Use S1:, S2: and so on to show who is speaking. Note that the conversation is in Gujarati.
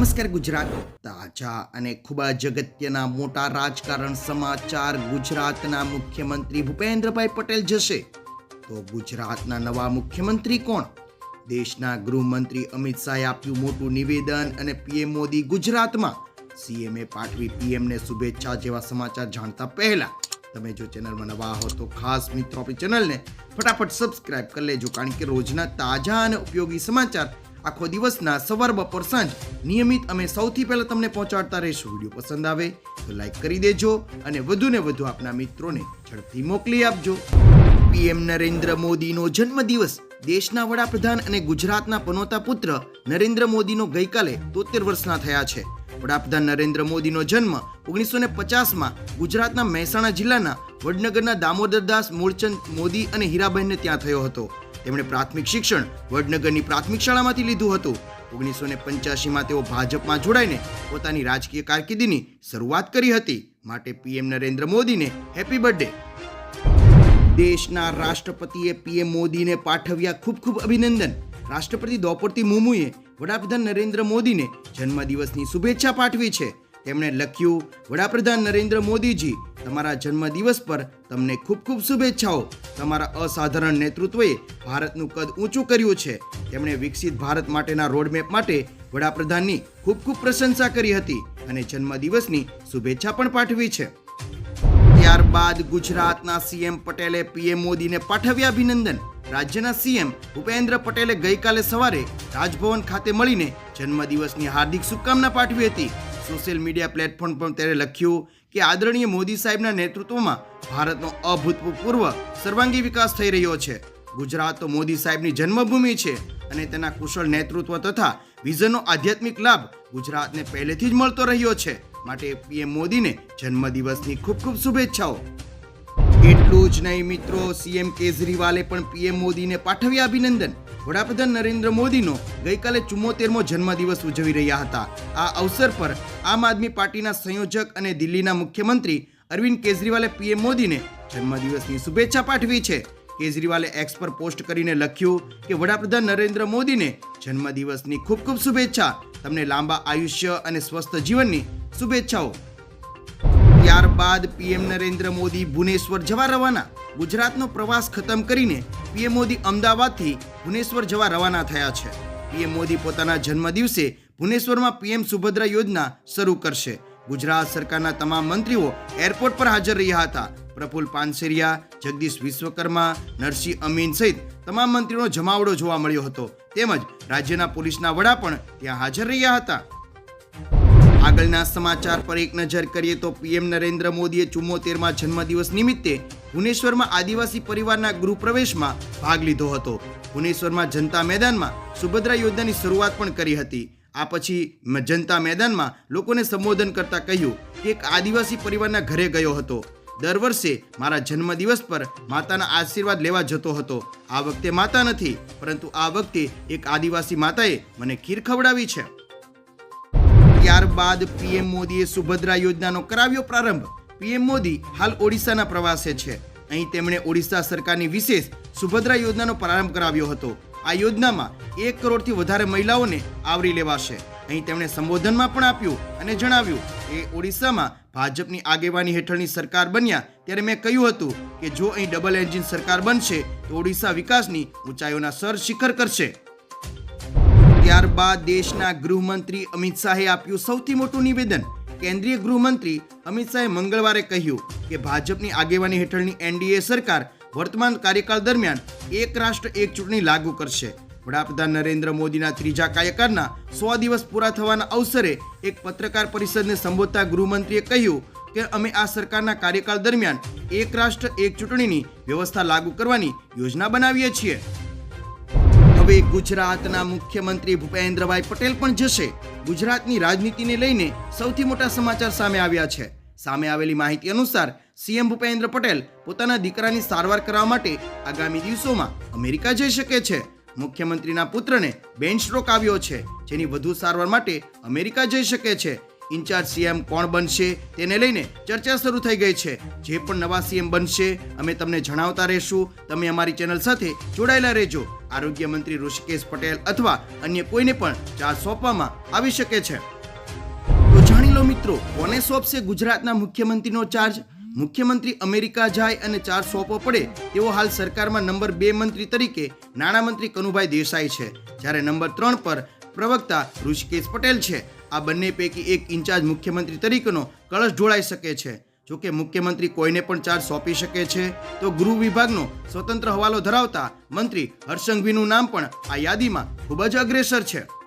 S1: નમસ્કાર ગુજરાત. તાજા અને ખૂબ જ અગત્યના મોટા રાજકારણ સમાચાર ગુજરાતના મુખ્યમંત્રી ભૂપેન્દ્રભાઈ પટેલ જશે. તો ગુજરાતના નવા મુખ્યમંત્રી કોણ? દેશના ગૃહમંત્રી અમિત શાહે આપ્યું મોટું નિવેદન અને પીએમ મોદી ગુજરાતમાં. સીએમએ પાઠવી પીએમને શુભેચ્છા જેવા સમાચાર જાણતા પહેલા. તમે જો ચેનલમાં નવા હો તો ખાસ મિત્રો ચેનલને ફટાફટ સબસ્ક્રાઇબ કરી લેજો, કારણ કે રોજના તાજા અને ઉપયોગી સમાચાર આખો દિવસના સવાર બપોર સાંજ. નિયમિત અમે સૌથી પહેલા તમને પહોંચાડતા રહીશું. વીડિયો પસંદ આવે તો લાઈક કરી દેજો અને વધુ ને વધુ આપના મિત્રોને ઝડપથી મોકલી આપજો. પીએમ નરેન્દ્ર મોદીનો જન્મદિવસ. દેશના વડાપ્રધાન અને ગુજરાતના પનોતા પુત્ર નરેન્દ્ર મોદીનો ગઈકાલે તોતેર વર્ષના થયા છે. વડાપ્રધાન નરેન્દ્ર મોદીનો જન્મ ઓગણીસો ને પચાસમાં ગુજરાતના મહેસાણા જિલ્લાના વડનગરના દામોદરદાસ મૂળચંદ મોદી અને હીરાબહેનને ત્યાં થયો હતો. તેમણે પ્રાથમિક શિક્ષણ વડનગરની પ્રાથમિક શાળામાંથી લીધું હતું. ઓગણીસો ને પંચ્યાસીમાં તેઓ ભાજપમાં જોડાઈને પોતાની રાજકીય કારકિર્દીની શરૂઆત કરી હતી. માટે પીએમ નરેન્દ્ર મોદીને હેપી બર્થડે. દેશના રાષ્ટ્રપતિએ પીએમ મોદીને પાઠવ્યા ખૂબ ખૂબ અભિનંદન. રાષ્ટ્રપતિ દ્રૌપદી મુર્મુએ વડાપ્રધાન નરેન્દ્ર મોદીને જન્મદિવસની શુભેચ્છા પાઠવી છે. તેમણે લખ્યું, વડાપ્રધાન નરેન્દ્ર મોદીજી તમારા જન્મદિવસ પર તમને ખૂબ ખૂબ શુભેચ્છાઓ. તમારા અસાધારણ નેતૃત્વએ ભારતનું કદ ઊંચું કર્યું છે. તેમણે વિકસિત ભારત માટેના રોડમેપ માટે વડાપ્રધાનની ખૂબ ખૂબ પ્રશંસા કરી હતી અને જન્મદિવસની શુભેચ્છા પણ પાઠવી છે. ત્યારબાદ ગુજરાતના સીએમ પટેલે પીએમ મોદીને પાઠવ્યા અભિનંદન. રાજ્યના સીએમ ભૂપેન્દ્ર પટેલે ગઈકાલે સવારે રાજભવન ખાતે મળીને જન્મદિવસની હાર્દિક શુભકામના પાઠવી હતી. સોશિયલ મીડિયા પ્લેટફોર્મ પર તેણે લખ્યું કે આદરણીય મોદી સાહેબના નેતૃત્વમાં ભારતનો અભૂતપૂર્વ સર્વાંગી વિકાસ થઈ રહ્યો છે. ગુજરાત તો મોદી સાહેબની જન્મભૂમિ છે અને તેના કુશળ નેતૃત્વ તથા વિઝનનો આધ્યાત્મિક લાભ ગુજરાતને પહેલેથી જ મળતો રહ્યો છે. માટે પીએમ મોદીને જન્મદિવસની ખૂબ ખૂબ શુભેચ્છાઓ. એટલું જ નહીં મિત્રો, સીએમ કેજરીવાલે પણ પીએમ મોદીને પાઠવ્યા અભિનંદન. વડાપ્રધાન નરેન્દ્ર મોદીનો ગઈકાલે ચુમ્મોતેરમો જન્મદિવસ ઉજવી રહ્યા હતા. આ અવસર પર આમ આદમી પાર્ટીના સંયોજક અને દિલ્હીના મુખ્યમંત્રી અરવિંદ કેજરીવાલે પીએમ મોદીને જન્મદિવસની શુભેચ્છા પાઠવી છે. કેજરીવાલે એક્સ પર પોસ્ટ કરીને લખ્યું કે, વડાપ્રધાન નરેન્દ્ર મોદીને જન્મદિવસની ખૂબ ખૂબ શુભેચ્છા. તમને લાંબા આયુષ્ય અને સ્વસ્થ જીવનની શુભેચ્છાઓ. ત્યારબાદ પીએમ નરેન્દ્ર મોદી ભુવનેશ્વર જવા રવાના. ગુજરાતનો પ્રવાસ ખતમ કરીને પીએમ મોદી અમદાવાદથી ભુવનેશ્વર જવા રવાના થયા છે. પીએમ મોદી પોતાના જન્મદિવસે ભુવનેશ્વરમાં પીએમ સુભદ્રા યોજના શરૂ કરશે. ગુજરાત સરકારના તમામ મંત્રીઓ એરપોર્ટ પર હાજર રહ્યા હતા. પ્રફુલ પાનસેરિયા, જગદીશ વિશ્વકર્મા, નરસિંહ અમીન સહિત તમામ મંત્રીઓનો જમાવડો જોવા મળ્યો હતો. તેમજ રાજ્યના પોલીસના વડા પણ ત્યાં હાજર રહ્યા હતા. આગળના સમાચાર પર એક નજર કરીએ તો પીએમ નરેન્દ્ર મોદીએ ચુમ્મોતેરમાં જન્મદિવસ નિમિત્તે ભુવનેશ્વરમાં આદિવાસી પરિવારના ગૃહપ્રવેશમાં ભાગ લીધો હતો. ભુવનેશ્વરમાં જનતા મેદાનમાં સુભદ્રા યોજનાની શરૂઆત પણ કરી હતી. આ પછી જનતા મેદાનમાં લોકોને સંબોધન કરતા કહ્યું કે એક આદિવાસી પરિવારના ઘરે ગયો હતો. દર વર્ષે મારા જન્મદિવસ પર માતાના આશીર્વાદ લેવા જતો હતો. આ વખતે માતા નથી, પરંતુ આ વખતે એક આદિવાસી માતાએ મને ખીર ખવડાવી છે. ત્યારબાદ પીએમ મોદીએ સુભદ્રા યોજનાનો કરાવ્યો પ્રારંભ. પીએમ મોદી હાલ ઓડિશાના પ્રવાસે છે. અહીં તેમણે ઓડિશા સરકારની વિશેષ સુભદ્રા યોજનાનો પ્રારંભ કરાવ્યો હતો. આ યોજનામાં એક કરોડથી વધારે મહિલાઓને આવરી લેવાશે. અહીં તેમણે સંબોધનમાં પણ આપ્યું અને જણાવ્યું કે ઓડિશામાં ભાજપની આગેવાની હેઠળની સરકાર બન્યા ત્યારે મેં કહ્યું હતું કે જો અહીં ડબલ એન્જિન સરકાર બનશે તો ઓડિશા વિકાસની ઊંચાઈઓના સર શિખર કરશે. ત્યારબાદ દેશના ગૃહમંત્રી અમિત શાહે આપ્યું સૌથી મોટું નિવેદન. કેન્દ્રીય ગૃહમંત્રી અમિત શાહે મંગળવારે કહ્યું કે ભાજપની આગેવાની હેઠળની એનડીએ સરકાર વર્તમાન કાર્યકાળ દરમિયાન એક રાષ્ટ્ર, એક ચૂંટણી લાગુ કરશે. વડાપ્રધાન નરેન્દ્ર મોદીના ત્રીજા કાર્યકાળના સો દિવસ પૂરા થવાના અવસરે એક પત્રકાર પરિષદને સંબોધતા ગૃહમંત્રીએ કહ્યું કે અમે આ સરકારના કાર્યકાળ દરમિયાન એક રાષ્ટ્ર, એક ચૂંટણીની વ્યવસ્થા લાગુ કરવાની યોજના બનાવીએ છીએ. હવે ગુજરાતના મુખ્યમંત્રી ભૂપેન્દ્રભાઈ પટેલ પણ જશે. ગુજરાતની રાજનીતિને લઈને સૌથી મોટા સમાચાર સામે આવ્યા છે. સામે આવેલી માહિતી અનુસાર, સીએમ ભૂપેન્દ્ર પટેલ પોતાના દીકરાની સારવાર કરવા માટે આગામી દિવસોમાં અમેરિકા જઈ શકે છે. મુખ્યમંત્રીના પુત્રને બેન સ્ટ્રોક આવ્યો છે, જેની વધુ સારવાર માટે અમેરિકા જઈ શકે છે. ઇન્ચાર્જ સીએમ કોણ બનશે તેને લઈને ચર્ચા શરૂ થઈ ગઈ છે. જે પણ નવા સીએમ બનશે, અમે તમને જણાવતા રહેશું. તમે અમારી ચેનલ સાથે જોડાયેલા રહેજો. આરોગ્ય મંત્રી ઋષિકેશ પટેલ અથવા અન્ય કોઈને પણ ચાર્જ સોંપવામાં આવી શકે છે. તો જાણી લો મિત્રો, કોને સોંપશે ગુજરાતના મુખ્યમંત્રીનો ચાર્જ? મુખ્યમંત્રી અમેરિકા જાય અને ચાર્જ સોંપવો પડે, તેવો હાલ સરકારમાં નંબર બે મંત્રી તરીકે નાણામંત્રી કનુભાઈ દેસાઈ છે. જ્યારે નંબર ત્રણ પર પ્રવક્તા ઋષિકેશ પટેલ છે. આ બંને પૈકી એક ઇન્ચાર્જ મુખ્યમંત્રી તરીકેનો કળશ ઢોળાઈ શકે છે. જોકે મુખ્યમંત્રી કોઈને પણ ચાર્જ સોંપી શકે છે. તો ગૃહ વિભાગનો સ્વતંત્ર હવાલો ધરાવતા મંત્રી હર્ષંઘવીનું નામ પણ આ યાદીમાં ખૂબ જ અગ્રેસર છે.